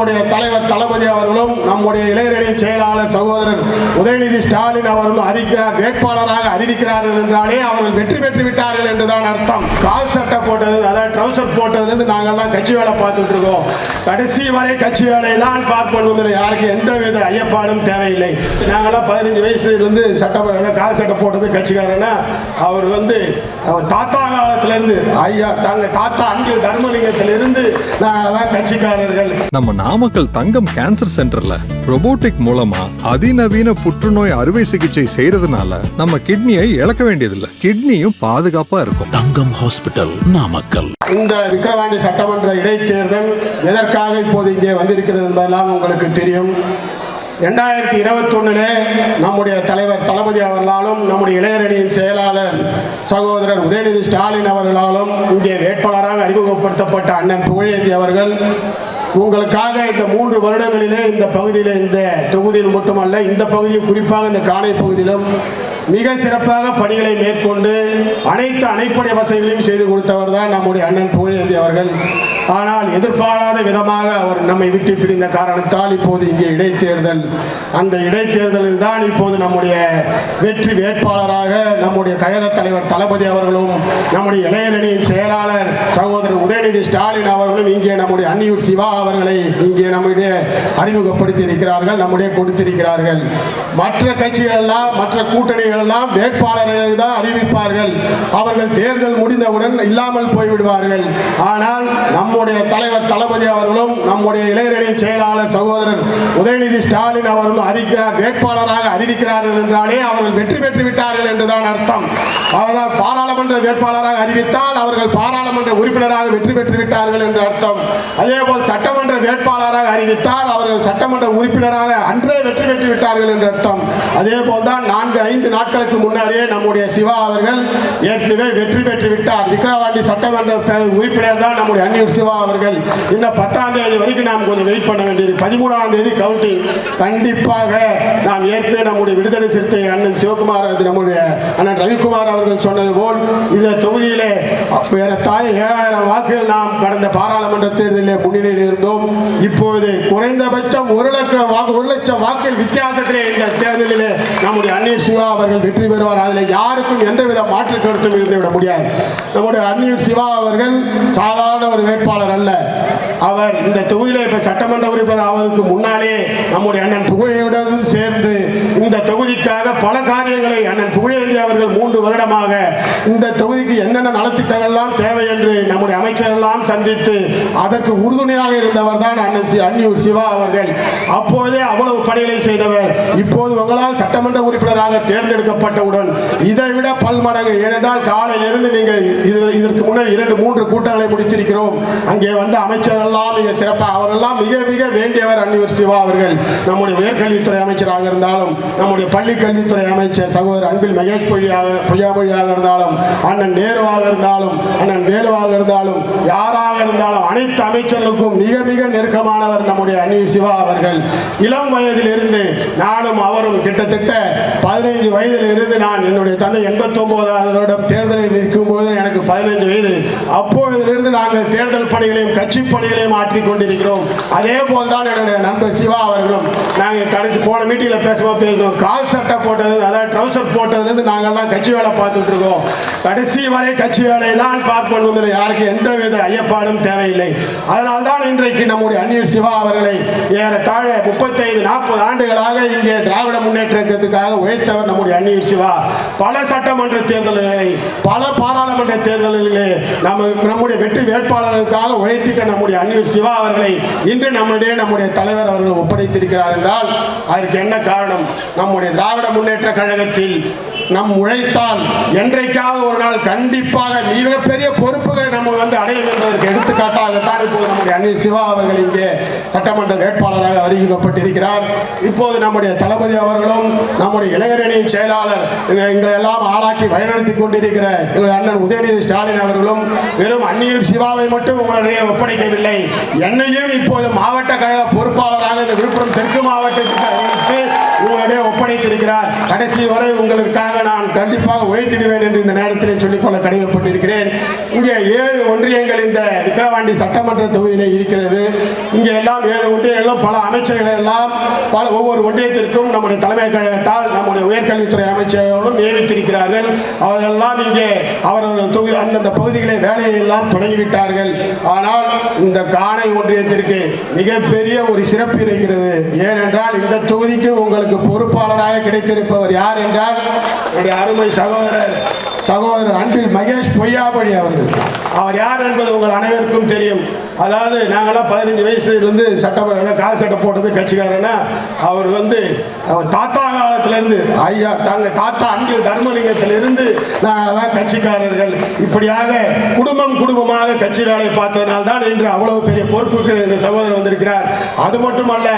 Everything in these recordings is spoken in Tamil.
நம்முடைய தலைவர் தளபதி அவர்களும் நம்முடைய இளைஞரணி செயலாளர் சகோதரன் உதயநிதி ஸ்டாலின் அவர்களும் அறிவிக்கிறார் வேட்பாளராக அறிவிக்கிறார்கள் என்றாலே அவர்கள் வெற்றி பெற்று விட்டார்கள் என்றுதான் அர்த்தம். கால் சட்டை போட்டது அதாவது ட்ரௌசர் போட்டதுலேருந்து நாங்கள்லாம் கட்சி வேலை பார்த்துட்டு இருக்கோம். கடைசி வரை கட்சி வேலை தான் பார்ப்போம் யாருக்கு எந்த வித ஐயப்பாடும் தேவையில்லை. நாங்கள்லாம் பதினஞ்சு வயசுலேருந்து சட்டை கால் சட்டை போட்டது கட்சிக்காரன்னா அவர் வந்து அவர் தாத்தா காலத்திலேருந்து ஐயா தாங்க தாத்தா அன்பு தர்மலிங்கத்திலிருந்து நாங்கள் தான் கட்சிக்காரர்கள். நம்ம நாமக்கல் தங்கம் கேன்சர் சென்டர்ல robotic மூலமா அதிநவீன புற்றுநோய் அறுவை சிகிச்சை செய்யறதுனால நம்ம கிட்னியை இழக்க வேண்டியதில்லை. கிட்னியும் பாதுகாப்பா இருக்கும். தங்கம் ஹாஸ்பிட்டல் நாமக்கல். இந்த விக்கிரவாண்டி சட்டமன்ற இடைத்தேர்தல் எதற்காக இப்போது இங்கே வந்திருக்கிறது என்பதெல்லாம் உங்களுக்கு தெரியும். ரெண்டாயிரத்தி இருபத்தொன்னிலே நம்முடைய தலைவர் தளபதி அவர்களாலும் நம்முடைய இளைஞரணியின் செயலாளர் சகோதரர் உதயநிதி ஸ்டாலின் அவர்களாலும் இங்கே வேட்பாளராக அறிமுகப்படுத்தப்பட்ட அண்ணன் புகழேந்தி அவர்கள் உங்களுக்காக இந்த மூன்று வருடங்களிலே இந்த பகுதியில் இந்த தொகுதியில் மட்டுமல்ல இந்த பகுதியில் குறிப்பாக இந்த காணை பகுதியிலும் மிக சிறப்பாக பணிகளை மேற்கொண்டு அனைத்து அடிப்படை வசதிகளையும் செய்து கொடுத்தவர் தான் நம்முடைய அண்ணன் புகழேந்தி அவர்கள். ஆனால் எதிர்பாராத விதமாக அவர் நம்மை விட்டு பிரிந்த காரணத்தால் இப்போது இங்கே இடைத்தேர்தல். அந்த இடைத்தேர்தலில் தான் இப்போது நம்முடைய வெற்றி வேட்பாளராக நம்முடைய கழக தலைவர் தளபதி அவர்களும் நம்முடைய இளையரணியின் செயலாளர் சகோதரர் உதயநிதி ஸ்டாலின் அவர்களும் இங்கே நம்முடைய அன்னியூர் சிவா அவர்களை இங்கே நம்முடைய அறிமுகப்படுத்தி இருக்கிறார்கள் நம்முடைய கொடுத்திருக்கிறார்கள். மற்ற கட்சிகள் எல்லாம் மற்ற கூட்டணிகள் எல்லாம் வேட்பாளர்களை தான் அறிவிப்பார்கள். அவர்கள் தேர்தல் முடிந்தவுடன் இல்லாமல் போய்விடுவார்கள். ஆனால் நம்முடைய தலைவர் தளபதி அவர்களும் நம்முடைய இளைஞரணி செயலாளர் சகோதரன் உதயநிதி ஸ்டாலின் அவர்களும் அறிவிக்கிறார் வேட்பாளராக அறிவிக்கிறார்கள் என்றாலே அவர்கள் வெற்றி பெற்று விட்டார்கள் என்றுதான் அர்த்தம். அவர்கள் பாராளுமன்ற வேட்பாளராக அறிவித்தால் அவர்கள் பாராளுமன்ற உறுப்பினராக வெற்றி பெற்று விட்டார்கள் என்று அர்த்தம். அதேபோல் சட்டமன்ற வேட்பாளராக அறிவித்தால் அவர்கள் சட்டமன்ற உறுப்பினராக அன்றே வெற்றி பெற்று விட்டார்கள் என்று அர்த்தம். அதே போல்தான் நான்கு ஐந்து நாட்களுக்கு முன்னாடியே நம்முடைய சிவா அவர்கள் ஏற்கனவே வெற்றி பெற்று விட்டார் விக்கிரவாண்டி சட்டமன்ற உறுப்பினர் தான் நம்முடைய அன்னியூர் சிவா அவர்கள். இன்னும் பத்தாம் தேதி வரைக்கும் நாம் கொஞ்சம் வெயிட் பண்ண வேண்டியது. பதிமூணாம் தேதி கவுண்டிங். கண்டிப்பாக நாம் ஏற்கனவே நம்முடைய விடுதலை சிறுத்தை அண்ணன் சிவகுமார் நம்முடைய அண்ணன் ரவிக்குமார் அவர்கள் சொன்னது போல் இந்த தொகுதியிலே ஏறத்தாழ ஏழாயிரம் வாக்குகள் நாம் கடந்த பாராளுமன்ற தேர்தலில் முன்னிலையில் இருந்தோம். இப்பொழுது குறைந்தபட்சம் ஒரு லட்சம் வாக்கு ஒரு லட்சம் வாக்குகள் வித்தியாசத்திலே இந்த தேர்தலிலே நம்முடைய அந்நியர் சிவா அவர்கள் வெற்றி பெறுவார். அதில் யாருக்கும் எந்தவித மாற்று கருத்தும் இருந்துவிட முடியாது. நம்முடைய அந்நியர் சிவா அவர்கள் சாதாரண ஒரு வேட்பாளர் அல்ல. அவர் இந்த தொகுதியிலே இப்போ சட்டமன்ற உறுப்பினர் ஆவதற்கு முன்னாலே நம்முடைய அண்ணன் புகழையுடன் சேர்ந்து இந்த தொகுதிக்காக பல காரியங்களை அண்ணன் புகழேந்தி அவர்கள் மூன்று வருடமாக இந்த தொகுதிக்கு என்னென்ன நலத்திட்டங்கள்லாம் தேவை என்று நம்முடைய அமைச்சரெல்லாம் சந்தித்து அதற்கு உறுதுணையாக இருந்தவர் தான் அண்ணன் சி அன்னியூர் சிவா அவர்கள். அப்போதே அவ்வளவு பணிகளை செய்தவர். இப்போது உங்களால் சட்டமன்ற உறுப்பினராக தேர்ந்தெடுக்கப்பட்டவுடன் இதை விட பல்மடங்கு. ஏனென்றால் காலையிலிருந்து நீங்கள் இது இதற்கு முன்னர் இரண்டு மூன்று கூட்டங்களை முடித்திருக்கிறோம். அங்கே வந்து அமைச்சரெல்லாம் மிக சிறப்பாக அவரெல்லாம் மிக மிக வேண்டியவர் அன்னியூர் சிவா அவர்கள். நம்முடைய உயர்கல்வித்துறை அமைச்சராக இருந்தாலும் நம்முடைய பள்ளி கல்வித்துறை அமைச்சர் சகோதரர் அன்பில் மகேஷ் பொழியாக பொய்யாமொழியாக இருந்தாலும் அண்ணன் நேருவாக இருந்தாலும் அண்ணன் வேலுவாக இருந்தாலும் யாராக இருந்தாலும் அனைத்து அமைச்சர்களுக்கும் மிக மிக நெருக்கமானவர் நம்முடைய அன்னியூர் சிவா அவர்கள். இளம் வயதில் இருந்து நானும் அவரும் கிட்டத்தட்ட பதினைந்து வயதில் இருந்து நான் என்னுடைய தந்தை எண்பத்தொன்பதாவது வருடம் தேர்தலில் நிற்கும் போது எனக்கு பதினைஞ்சு வயது. அப்பொழுதிலிருந்து நாங்கள் தேர்தல் பணிகளையும் கட்சி பணிகளையும் ஆற்றிக் கொண்டிருக்கிறோம். அதே போல் தான் என்னுடைய நண்பர் சிவா அவர்களும் நாங்கள் கடைசி போன மீட்டிங்கில் பேசுவோம் பேசுவோம். கால் சட்டை போட்டது அதாவது ட்ரௌசர் போட்டதுலேருந்து நாங்கள்லாம் கட்சி வேலை பார்த்துட்டு இருக்கோம். கடைசி வரை கட்சி வேலை தான் பார்ப்போம் யாருக்கும் யாருக்கு எந்த வித ஐயப்பாடும் தேவையில்லை. அதனால் தான் இன்றைக்கு நம்முடைய அந்நியர் சிவா அவர்களை ஏறத்தாழ முப்பத்தைந்து நாற்பது ஆண்டுகளாக இங்கே திராவிட முன்னேற்றத்துக்காக உழைத்தவர் நம்முடைய அந்நியர் சிவா. பல சட்டமன்ற தேர்தல்களை பல பாராளுமன்ற தேர்தல்களிலே நம்ம நம்முடைய வெற்றி வேட்பாளர்களுக்காக உழைத்திட்ட நம்முடைய அந்நியர் சிவா அவர்களை இன்று நம்முடைய நம்முடைய தலைவர் அவர்கள் ஒப்படைத்திருக்கிறார் என்றால் அதற்கு என்ன காரணம்? நம்முடைய திராவிட முன்னேற்ற கழகத்தில் நம் உழைத்தால் என்றைக்காவது ஒரு நாள் கண்டிப்பாக மிகப்பெரிய பொறுப்புகளை நம்ம வந்து அடையும் என்பதற்கு எடுத்துக்காட்டாகத்தான் இப்போது நம்முடைய அந்நியர் சிவா அவர்கள் இங்கே சட்டமன்ற வேட்பாளராக அறிவிக்கப்பட்டிருக்கிறார். இப்போது நம்முடைய தளபதி அவர்களும் நம்முடைய இளைஞரணியின் செயலாளர் எங்களை எல்லாம் ஆளாக்கி வழிநடத்தி கொண்டிருக்கிற எங்கள் அண்ணன் உதயநிதி ஸ்டாலின் அவர்களும் வெறும் அந்நியூர் சிவாவை மட்டும் உங்களிடையே ஒப்படைக்கவில்லை. என்னையும் இப்போது மாவட்ட கழக பொறுப்பாளராக இந்த விழுப்புரம் தெற்கு மாவட்டத்திற்கு அறிவித்து உங்களிடையே ஒப்படைத்திருக்கிறார். கடைசி வரை உங்களுக்காக நான் கண்டிப்பாக உழைத்திடுவேன் என்று இந்த நேரத்தில் சொல்லிக்கொள்ள கடமைப்பட்டிருக்கிறேன். இங்கே ஏழு ஒன்றியங்கள் இந்த விக்கிரவாண்டி சட்டமன்ற தொகுதியிலே இருக்கிறது. இங்கே எல்லாம் ஏழு ஒன்றியங்களும் பல அமைச்சர்கள் எல்லாம் பல ஒவ்வொரு ஒன்றியத்திற்கும் நம்முடைய தலைமை கழகத்தால் நம்முடைய உயர்கல்வித்துறை அமைச்சர்களும் நியமித்திருக்கிறார்கள். அவர்கள் எல்லாம் இங்கே அவர்கள் தொகுதி அந்தந்த பகுதிகளை வேலையெல்லாம் தொடங்கிவிட்டார்கள். ஆனால் இந்த காணை ஒன்றியத்திற்கு மிகப்பெரிய ஒரு சிறப்பு இருக்கிறது. ஏனென்றால் இந்த தொகுதிக்கு உங்களுக்கு பொறுப்பாளராக கிடைத்திருப்பவர் யார் என்றால் என்னுடைய அருமை சகோதரர் சகோதரர் அன்பில் மகேஷ் பொய்யாமொழி அவர்கள். அவர் யார் என்பது உங்கள் அனைவருக்கும் தெரியும். அதாவது நாங்களாம் பதினஞ்சு வயசுலேருந்து சட்ட கால் சட்டை போட்டது கட்சிக்காரன்னா அவர் வந்து அவர் தாத்தா காலத்திலேருந்து ஐயா தாங்க தாத்தா அன்பில் தர்மலிங்கத்திலிருந்து நாங்களாம் கட்சிக்காரர்கள். இப்படியாக குடும்பம் குடும்பமாக கட்சி வேலை பார்த்ததனால் தான் இன்று அவ்வளவு பெரிய பொறுப்புக்கு எங்கள் சகோதரர் வந்திருக்கிறார். அது மட்டுமல்ல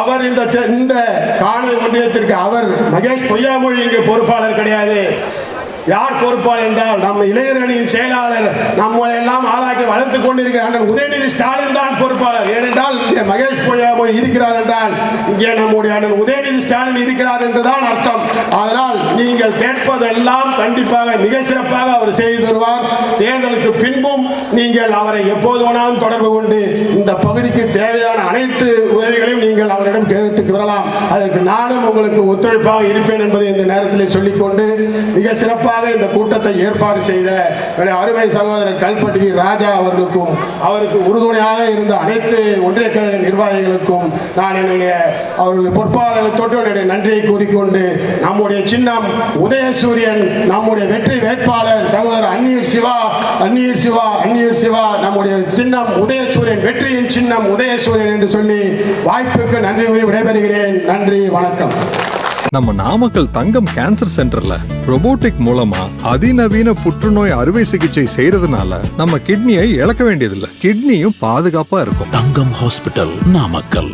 அவர் இந்த இந்த காணை ஒன்றியத்திற்கு அவர் மகேஷ் பொய்யாமொழி இங்கே பொறுப்பாளர் கிடையாது. யார் பொறுப்பாளர் என்றால் நம்ம இளைஞரணியின் செயலாளர் நம்மளை எல்லாம் ஆளாக்கி வளர்த்து கொண்டிருக்கிற அண்ணன் உதயநிதி ஸ்டாலின் தான் பொறுப்பாளர். ஏனென்றால் இங்கே மகேஷ் பொய்யாமொழி இருக்கிறார் என்றால் இங்கே நம்முடைய அண்ணன் உதயநிதி ஸ்டாலின் இருக்கிறார் என்றுதான் அர்த்தம். அதனால் நீங்கள் கேட்பதெல்லாம் கண்டிப்பாக மிக சிறப்பாக அவர் செய்து தருவார். தேர்தலுக்கு பின்பும் நீங்கள் அவரை எப்போது வேணாலும் தொடர்பு கொண்டு இந்த பகுதிக்கு தேவையான அனைத்து உதவிகளையும் நீங்கள் அவரிடம் கேட்டு வரலாம் அதற்கு நானும் உங்களுக்கு ஒத்துழைப்பாக இருப்பேன் என்பதை இந்த நேரத்தில் சொல்லிக்கொண்டு மிக சிறப்பாக இந்த கூட்டத்தை ஏற்பாடு செய்த என்னுடைய அருமை சகோதரர் கல்பட்டி ராஜா அவர்களுக்கும் அவருக்கு உறுதுணையாக இருந்த அனைத்து ஒன்றிய கழக நிர்வாகிகளுக்கும் நான் என்னுடைய அவர்களுடைய பொறுப்பாளர்களை என்னுடைய நன்றியை கூறிக்கொண்டு நம்முடைய சின்னம் உதயசூரியன் நம்முடைய வெற்றி வேட்பாளர் சகோதரர் அந்நீர் சிவா அந்நீர் சிவா அந்நீர் சிவா நம்முடைய சின்னம் உதயசூரியன் வெற்றியின் சின்னம் உதயசூரியன் என்று சொல்லி வாய்ப்புக்கு நன்றி கூறி விடைபெறுகிறேன். நன்றி வணக்கம். நம்ம நாமக்கல் தங்கம் கேன்சர் சென்டர்ல robotic மூலமா அதிநவீன புற்றுநோய் அறுவை சிகிச்சை செய்யறதுனால நம்ம கிட்னியை இழக்க வேண்டியதில்லை. கிட்னியும் பாதுகாப்பா இருக்கும். தங்கம் ஹாஸ்பிட்டல் நாமக்கல்.